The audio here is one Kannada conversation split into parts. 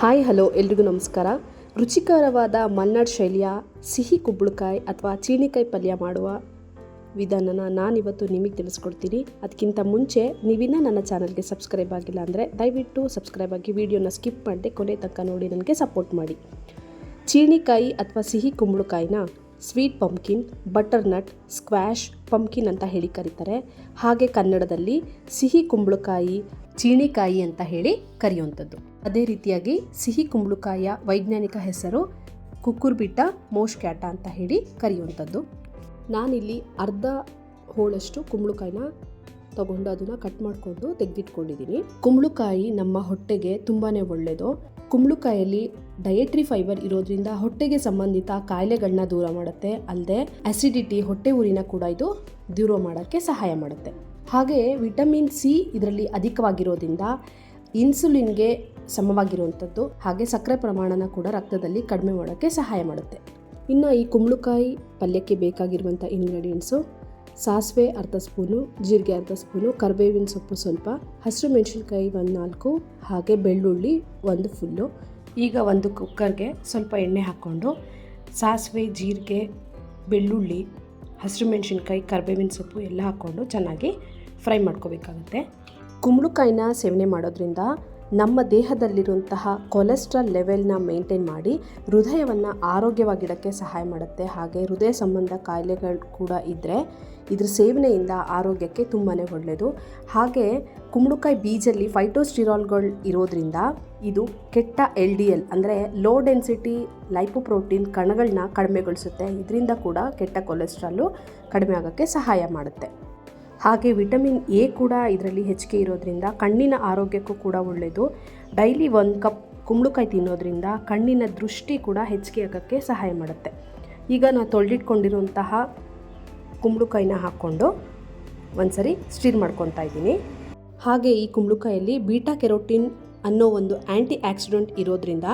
ಹಾಯ್, ಹಲೋ, ಎಲ್ರಿಗೂ ನಮಸ್ಕಾರ. ರುಚಿಕರವಾದ ಮಲ್ನಾಡ್ ಶೈಲಿಯ ಸಿಹಿ ಕುಂಬಳಕಾಯಿ ಅಥವಾ ಚೀಣಿಕಾಯಿ ಪಲ್ಯ ಮಾಡುವ ವಿಧಾನನ ನಾನಿವತ್ತು ನಿಮಗೆ ತಿಳಿಸ್ಕೊಡ್ತೀನಿ. ಅದಕ್ಕಿಂತ ಮುಂಚೆ ನೀವಿನ್ನ ನನ್ನ ಚಾನಲ್ಗೆ ಸಬ್ಸ್ಕ್ರೈಬ್ ಆಗಿಲ್ಲ ಅಂದರೆ ದಯವಿಟ್ಟು ಸಬ್ಸ್ಕ್ರೈಬ್ ಆಗಿ ವಿಡಿಯೋನ ಸ್ಕಿಪ್ ಮಾಡದೆ ಕೊನೆ ತನಕ ನೋಡಿ ನನಗೆ ಸಪೋರ್ಟ್ ಮಾಡಿ. ಚೀಣಿಕಾಯಿ ಅಥವಾ ಸಿಹಿ ಕುಂಬಳಕಾಯಿನ sweet pumpkin butternut squash pumpkin ಅಂತ ಹೇಳಿ ಕರೀತಾರೆ. ಹಾಗೆ ಕನ್ನಡದಲ್ಲಿ ಸಿಹಿ ಕುಂಬಳಕಾಯಿ ಚೀಣಿಕಾಯಿ ಅಂತ ಹೇಳಿ ಕರೆಯುವಂಥದ್ದು. ಅದೇ ರೀತಿಯಾಗಿ ಸಿಹಿ ಕುಂಬಳಕಾಯಿಯ ವೈಜ್ಞಾನಿಕ ಹೆಸರು ಕುಕ್ಕುರ್ಬಿಟ್ಟ ಮೋಶ್ಕ್ಯಾಟ ಅಂತ ಹೇಳಿ ಕರೆಯುವಂಥದ್ದು. ನಾನಿಲ್ಲಿ ಅರ್ಧ ಹೋಳಷ್ಟು ಕುಂಬಳಕಾಯಿನ ತಗೊಂಡು ಅದನ್ನು ಕಟ್ ಮಾಡಿಕೊಂಡು ತೆಗೆದಿಟ್ಕೊಂಡಿದ್ದೀನಿ. ಕುಂಬಳಕಾಯಿ ನಮ್ಮ ಹೊಟ್ಟೆಗೆ ತುಂಬಾ ಒಳ್ಳೆಯದು ಕುಂಬಳಕಾಯಲ್ಲಿ ಡಯಟ್ರಿ ಫೈಬರ್ ಇರೋದ್ರಿಂದ ಹೊಟ್ಟೆಗೆ ಸಂಬಂಧಿತ ಕಾಯಿಲೆಗಳನ್ನ ದೂರ ಮಾಡುತ್ತೆ. ಅಲ್ಲದೆ ಆಸಿಡಿಟಿ ಹೊಟ್ಟೆ ಊರಿನ ಕೂಡ ಇದು ದೂರ ಮಾಡೋಕ್ಕೆ ಸಹಾಯ ಮಾಡುತ್ತೆ. ಹಾಗೆ ವಿಟಮಿನ್ ಸಿ ಇದರಲ್ಲಿ ಅಧಿಕವಾಗಿರೋದ್ರಿಂದ ಇನ್ಸುಲಿನ್ಗೆ ಸಮವಾಗಿರುವಂಥದ್ದು, ಹಾಗೆ ಸಕ್ಕರೆ ಪ್ರಮಾಣನ ಕೂಡ ರಕ್ತದಲ್ಲಿ ಕಡಿಮೆ ಮಾಡೋಕ್ಕೆ ಸಹಾಯ ಮಾಡುತ್ತೆ. ಇನ್ನು ಈ ಕುಂಬಳಕಾಯಿ ಪಲ್ಯಕ್ಕೆ ಬೇಕಾಗಿರುವಂಥ ಇಂಗ್ರೀಡಿಯೆಂಟ್ಸು ಸಾಸಿವೆ ಅರ್ಧ ಸ್ಪೂನು, ಜೀರಿಗೆ ಅರ್ಧ ಸ್ಪೂನು, ಕರಿಬೇವಿನ ಸೊಪ್ಪು ಸ್ವಲ್ಪ, ಹಸಿರು ಮೆಣಸಿನ್ಕಾಯಿ ಒಂದು ನಾಲ್ಕು, ಹಾಗೆ ಬೆಳ್ಳುಳ್ಳಿ ಒಂದು ಫುಲ್ಲು. ಈಗ ಒಂದು ಕುಕ್ಕರ್ಗೆ ಸ್ವಲ್ಪ ಎಣ್ಣೆ ಹಾಕ್ಕೊಂಡು ಸಾಸಿವೆ, ಜೀರಿಗೆ, ಬೆಳ್ಳುಳ್ಳಿ, ಹಸಿರು ಮೆಣಸಿನ್ಕಾಯಿ, ಕರಿಬೇವಿನ ಸೊಪ್ಪು ಎಲ್ಲ ಹಾಕ್ಕೊಂಡು ಚೆನ್ನಾಗಿ ಫ್ರೈ ಮಾಡ್ಕೋಬೇಕಾಗುತ್ತೆ. ಕುಂಬಳಕಾಯಿನ ಸೇವನೆ ಮಾಡೋದ್ರಿಂದ ನಮ್ಮ ದೇಹದಲ್ಲಿರುವಂತಹ ಕೊಲೆಸ್ಟ್ರಾಲ್ ಲೆವೆಲ್ನ ಮೇಂಟೈನ್ ಮಾಡಿ ಹೃದಯವನ್ನು ಆರೋಗ್ಯವಾಗಿಡೋಕ್ಕೆ ಸಹಾಯ ಮಾಡುತ್ತೆ. ಹಾಗೆ ಹೃದಯ ಸಂಬಂಧ ಕಾಯಿಲೆಗಳು ಕೂಡ ಇದ್ದರೆ ಇದ್ರ ಸೇವನೆಯಿಂದ ಆರೋಗ್ಯಕ್ಕೆ ತುಂಬಾ ಒಳ್ಳೆಯದು ಹಾಗೆ ಕುಂಬಳಕಾಯಿ ಬೀಜಲ್ಲಿ ಫೈಟೋಸ್ಟಿರಾಲ್ಗಳು ಇರೋದ್ರಿಂದ ಇದು ಕೆಟ್ಟ ಎಲ್ ಡಿ ಎಲ್ ಅಂದರೆ ಲೋ ಡೆನ್ಸಿಟಿ ಲೈಪೋಪ್ರೋಟೀನ್ ಕಣಗಳನ್ನ ಕಡಿಮೆಗೊಳಿಸುತ್ತೆ. ಇದರಿಂದ ಕೂಡ ಕೆಟ್ಟ ಕೊಲೆಸ್ಟ್ರಾಲು ಕಡಿಮೆ ಆಗೋಕ್ಕೆ ಸಹಾಯ ಮಾಡುತ್ತೆ. ಹಾಗೆ ವಿಟಮಿನ್ ಎ ಕೂಡ ಇದರಲ್ಲಿ ಹೆಚ್ಚಿಗೆ ಇರೋದ್ರಿಂದ ಕಣ್ಣಿನ ಆರೋಗ್ಯಕ್ಕೂ ಕೂಡ ಒಳ್ಳೆಯದು ಡೈಲಿ ಒಂದು ಕಪ್ ಕುಂಬಳಕಾಯಿ ತಿನ್ನೋದ್ರಿಂದ ಕಣ್ಣಿನ ದೃಷ್ಟಿ ಕೂಡ ಹೆಚ್ಚಿಗೆ ಆಗೋಕ್ಕೆ ಸಹಾಯ ಮಾಡುತ್ತೆ. ಈಗ ನಾವು ತೊಳೆದಿಟ್ಕೊಂಡಿರುವಂತಹ ಕುಂಬಳಕಾಯಿನ ಹಾಕ್ಕೊಂಡು ಒಂದ್ಸರಿ ಸ್ಟೀರ್ ಮಾಡ್ಕೊತಾ ಇದ್ದೀನಿ. ಹಾಗೆ ಈ ಕುಂಬಳಕಾಯಲ್ಲಿ ಬೀಟಾ ಕೆರೋಟಿನ್ ಅನ್ನೋ ಒಂದು ಆ್ಯಂಟಿ ಆಕ್ಸಿಡೆಂಟ್ ಇರೋದ್ರಿಂದ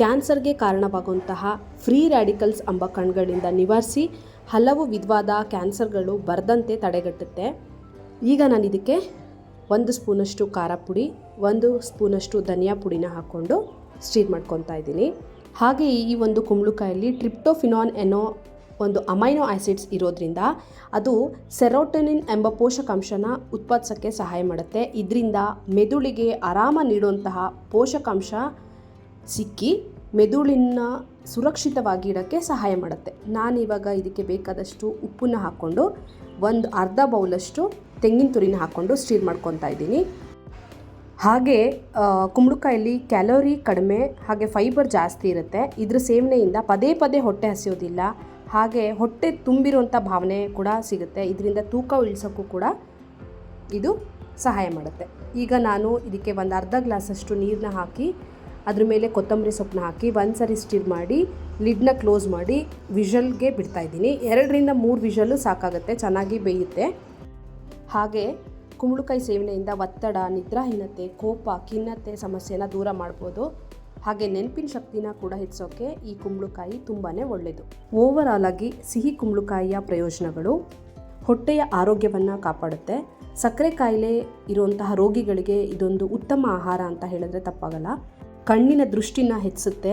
ಕ್ಯಾನ್ಸರ್ಗೆ ಕಾರಣವಾಗುವಂತಹ ಫ್ರೀ ರ್ಯಾಡಿಕಲ್ಸ್ ಎಂಬ ಕಣ್ಗಳಿಂದ ನಿವಾರಿಸಿ ಹಲವು ವಿಧವಾದ ಕ್ಯಾನ್ಸರ್ಗಳು ಬರದಂತೆ ತಡೆಗಟ್ಟುತ್ತೆ. ಈಗ ನಾನು ಇದಕ್ಕೆ ಒಂದು ಸ್ಪೂನಷ್ಟು ಖಾರ ಪುಡಿ, ಒಂದು ಸ್ಪೂನಷ್ಟು ಧನಿಯಾ ಪುಡಿನ ಹಾಕ್ಕೊಂಡು ಸ್ಟೀರ್ ಮಾಡ್ಕೊತಾ ಇದ್ದೀನಿ. ಹಾಗೆ ಈ ಒಂದು ಕುಂಬಳಕಾಯಲ್ಲಿ ಟ್ರಿಪ್ಟೋಫಿನಾನ್ ಎನ್ನೋ ಒಂದು ಅಮೈನೋ ಆ್ಯಸಿಡ್ಸ್ ಇರೋದ್ರಿಂದ ಅದು ಸೆರೋಟನಿನ್ ಎಂಬ ಪೋಷಕಾಂಶನ ಉತ್ಪಾದಿಸೋಕ್ಕೆ ಸಹಾಯ ಮಾಡುತ್ತೆ. ಇದರಿಂದ ಮೆದುಳಿಗೆ ಆರಾಮ ನೀಡುವಂತಹ ಪೋಷಕಾಂಶ ಸಿಕ್ಕಿ ಮೆದುಳಿನ ಸುರಕ್ಷಿತವಾಗಿ ಇಡೋಕ್ಕೆ ಸಹಾಯ ಮಾಡುತ್ತೆ. ನಾನಿವಾಗ ಇದಕ್ಕೆ ಬೇಕಾದಷ್ಟು ಉಪ್ಪನ್ನು ಹಾಕ್ಕೊಂಡು, ಒಂದು ಅರ್ಧ ಬೌಲಷ್ಟು ತೆಂಗಿನ ತುರಿನ ಹಾಕ್ಕೊಂಡು ಸ್ಟೀರ್ ಮಾಡ್ಕೊತಾ ಇದ್ದೀನಿ. ಹಾಗೆ ಕುಂಬಳಕಾಯಲ್ಲಿ ಕ್ಯಾಲೋರಿ ಕಡಿಮೆ, ಹಾಗೆ ಫೈಬರ್ ಜಾಸ್ತಿ ಇರುತ್ತೆ. ಇದ್ರ ಸೇವನೆಯಿಂದ ಪದೇ ಪದೇ ಹೊಟ್ಟೆ ಹಸಿಯೋದಿಲ್ಲ. ಹಾಗೆ ಹೊಟ್ಟೆ ತುಂಬಿರುವಂಥ ಭಾವನೆ ಕೂಡ ಸಿಗುತ್ತೆ. ಇದರಿಂದ ತೂಕ ಉಳಿಸೋಕ್ಕೂ ಕೂಡ ಇದು ಸಹಾಯ ಮಾಡುತ್ತೆ. ಈಗ ನಾನು ಇದಕ್ಕೆ ಒಂದು ಅರ್ಧ ಗ್ಲಾಸಷ್ಟು ನೀರನ್ನ ಹಾಕಿ ಅದ್ರ ಮೇಲೆ ಕೊತ್ತಂಬರಿ ಸೊಪ್ಪನ್ನ ಹಾಕಿ ಒಂದು ಸರಿ ಸ್ಟಿರ್ ಮಾಡಿ ಲಿಡ್ನ ಕ್ಲೋಸ್ ಮಾಡಿ ವಿಷಲ್ಗೆ ಬಿಡ್ತಾ ಇದ್ದೀನಿ. ಎರಡರಿಂದ ಮೂರು ವಿಷಲ್ಲು ಸಾಕಾಗುತ್ತೆ, ಚೆನ್ನಾಗಿ ಬೇಯುತ್ತೆ. ಹಾಗೆ ಕುಂಬಳಕಾಯಿ ಸೇವನೆಯಿಂದ ಒತ್ತಡ, ನಿದ್ರಾಹೀನತೆ, ಕೋಪ, ಖಿನ್ನತೆ ಸಮಸ್ಯೆನ ದೂರ ಮಾಡ್ಬೋದು. ಹಾಗೆ ನೆನಪಿನ ಶಕ್ತಿನ ಕೂಡ ಹೆಚ್ಚೋಕ್ಕೆ ಈ ಕುಂಬಳಕಾಯಿ ತುಂಬಾ ಒಳ್ಳೆಯದು ಓವರಾಲ್ ಆಗಿ ಸಿಹಿ ಕುಂಬಳಕಾಯಿಯ ಪ್ರಯೋಜನಗಳು ಹೊಟ್ಟೆಯ ಆರೋಗ್ಯವನ್ನು ಕಾಪಾಡುತ್ತೆ. ಸಕ್ಕರೆ ಕಾಯಿಲೆ ಇರುವಂತಹ ರೋಗಿಗಳಿಗೆ ಇದೊಂದು ಉತ್ತಮ ಆಹಾರ ಅಂತ ಹೇಳಿದ್ರೆ ತಪ್ಪಾಗಲ್ಲ. ಕಣ್ಣಿನ ದೃಷ್ಟಿನ ಹೆಚ್ಚಿಸುತ್ತೆ,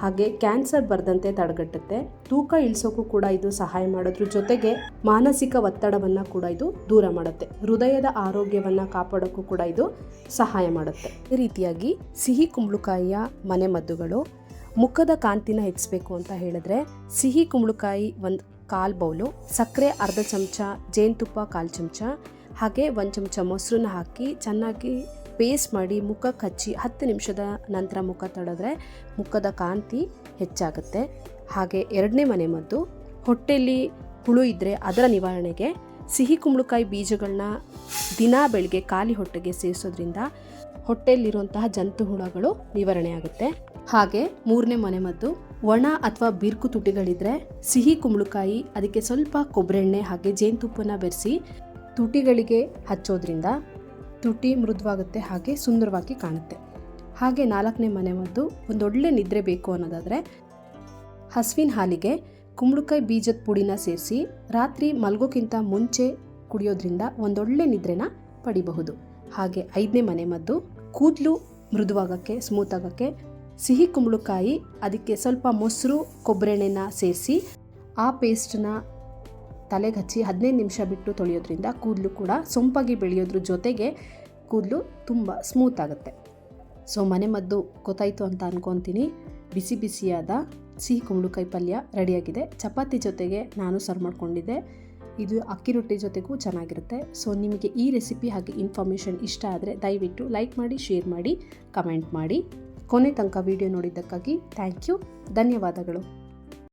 ಹಾಗೆ ಕ್ಯಾನ್ಸರ್ ಬರದಂತೆ ತಡೆಗಟ್ಟುತ್ತೆ. ತೂಕ ಇಳಿಸೋಕ್ಕೂ ಕೂಡ ಇದು ಸಹಾಯ ಮಾಡೋದ್ರ ಜೊತೆಗೆ ಮಾನಸಿಕ ಒತ್ತಡವನ್ನು ಕೂಡ ಇದು ದೂರ ಮಾಡುತ್ತೆ. ಹೃದಯದ ಆರೋಗ್ಯವನ್ನು ಕಾಪಾಡೋಕ್ಕೂ ಕೂಡ ಇದು ಸಹಾಯ ಮಾಡುತ್ತೆ. ಈ ರೀತಿಯಾಗಿ ಸಿಹಿ ಕುಂಬಳಕಾಯಿಯ ಮನೆಮದ್ದುಗಳು ಮುಖದ ಕಾಂತಿನ ಹೆಚ್ಚಬೇಕು ಅಂತ ಹೇಳಿದ್ರೆ, ಸಿಹಿ ಕುಂಬಳಕಾಯಿ ಒಂದು ಕಾಲು ಬೌಲು, ಸಕ್ಕರೆ ಅರ್ಧ ಚಮಚ, ಜೇನುತುಪ್ಪ ಕಾಲು ಚಮಚ, ಹಾಗೆ ಒಂದು ಚಮಚ ಮೊಸರನ್ನ ಹಾಕಿ ಚೆನ್ನಾಗಿ ಪೇಸ್ಟ್ ಮಾಡಿ ಮುಖಕ್ಕೆ ಹಚ್ಚಿ ಹತ್ತು ನಿಮಿಷದ ನಂತರ ಮುಖ ತೊಳೆದ್ರೆ ಮುಖದ ಕಾಂತಿ ಹೆಚ್ಚಾಗುತ್ತೆ. ಹಾಗೆ ಎರಡನೇ ಮನೆ ಮದ್ದು, ಹೊಟ್ಟೆಯಲ್ಲಿ ಹುಳು ಇದ್ದರೆ ಅದರ ನಿವಾರಣೆಗೆ ಸಿಹಿ ಕುಂಬಳಕಾಯಿ ಬೀಜಗಳನ್ನ ದಿನಾ ಬೆಳಗ್ಗೆ ಖಾಲಿ ಹೊಟ್ಟೆಗೆ ಸೇರಿಸೋದ್ರಿಂದ ಹೊಟ್ಟೆಯಲ್ಲಿರುವಂತಹ ಜಂತು ಹುಳಗಳು ನಿವಾರಣೆ ಆಗುತ್ತೆ. ಹಾಗೆ ಮೂರನೇ ಮನೆಮದ್ದು ಒಣ ಅಥವಾ ಬಿರುಕು ತುಟಿಗಳಿದ್ರೆ ಸಿಹಿ ಕುಂಬಳಕಾಯಿ, ಅದಕ್ಕೆ ಸ್ವಲ್ಪ ಕೊಬ್ಬರೆಣ್ಣೆ ಹಾಗೆ ಜೇನುತುಪ್ಪನ ಬೆರೆಸಿ ತುಟಿಗಳಿಗೆ ಹಚ್ಚೋದ್ರಿಂದ ತುಟಿ ಮೃದುವಾಗುತ್ತೆ, ಹಾಗೆ ಸುಂದರವಾಗಿ ಕಾಣುತ್ತೆ. ಹಾಗೆ ನಾಲ್ಕನೇ ಮನೆಮದ್ದು ಒಂದೊಳ್ಳೆ ನಿದ್ರೆ ಬೇಕು ಅನ್ನೋದಾದರೆ, ಹಸುವಿನ ಹಾಲಿಗೆ ಕುಂಬಳಕಾಯಿ ಬೀಜದ ಪುಡಿನ ಸೇರಿಸಿ ರಾತ್ರಿ ಮಲಗೋಕ್ಕಿಂತ ಮುಂಚೆ ಕುಡಿಯೋದ್ರಿಂದ ಒಂದೊಳ್ಳೆ ನಿದ್ರೆನ ಪಡಿಬಹುದು. ಹಾಗೆ ಐದನೇ ಮನೆ ಮದ್ದು ಕೂದಲು ಮೃದುವಾಗಕ್ಕೆ, ಸ್ಮೂತ್ ಆಗೋಕ್ಕೆ ಸಿಹಿ ಕುಂಬಳಕಾಯಿ, ಅದಕ್ಕೆ ಸ್ವಲ್ಪ ಮೊಸರು ಕೊಬ್ಬರೆಣ್ಣೆನ ಸೇರಿಸಿ ಆ ಪೇಸ್ಟನ್ನ ತಲೆಗೆ ಹಚ್ಚಿ ಹದಿನೈದು ನಿಮಿಷ ಬಿಟ್ಟು ತೊಳೆಯೋದ್ರಿಂದ ಕೂದಲು ಕೂಡ ಸೊಂಪಾಗಿ ಬೆಳೆಯೋದ್ರ ಜೊತೆಗೆ ಕೂದಲು ತುಂಬ ಸ್ಮೂತ್ ಆಗುತ್ತೆ. ಸೊ ಮನೆ ಮದ್ದು ಗೊತ್ತಾಯಿತು ಅಂತ ಅಂದ್ಕೊತೀನಿ ಬಿಸಿ ಬಿಸಿಯಾದ ಸಿಹಿ ಕುಂಬಳಕಾಯಿ ಪಲ್ಯ ರೆಡಿಯಾಗಿದೆ. ಚಪಾತಿ ಜೊತೆಗೆ ನಾನು ಸರ್ವ್ ಮಾಡಿಕೊಂಡಿದ್ದೆ. ಇದು ಅಕ್ಕಿ ರೊಟ್ಟಿ ಜೊತೆಗೂ ಚೆನ್ನಾಗಿರುತ್ತೆ. ಸೊ ನಿಮಗೆ ಈ ರೆಸಿಪಿ ಹಾಗೆ ಇನ್ಫಾರ್ಮೇಷನ್ ಇಷ್ಟ ಆದರೆ ದಯವಿಟ್ಟು ಲೈಕ್ ಮಾಡಿ, ಶೇರ್ ಮಾಡಿ, ಕಮೆಂಟ್ ಮಾಡಿ. ಕೊನೆ ತನಕ ವಿಡಿಯೋ ನೋಡಿದ್ದಕ್ಕಾಗಿ ಥ್ಯಾಂಕ್ ಯು. ಧನ್ಯವಾದಗಳು.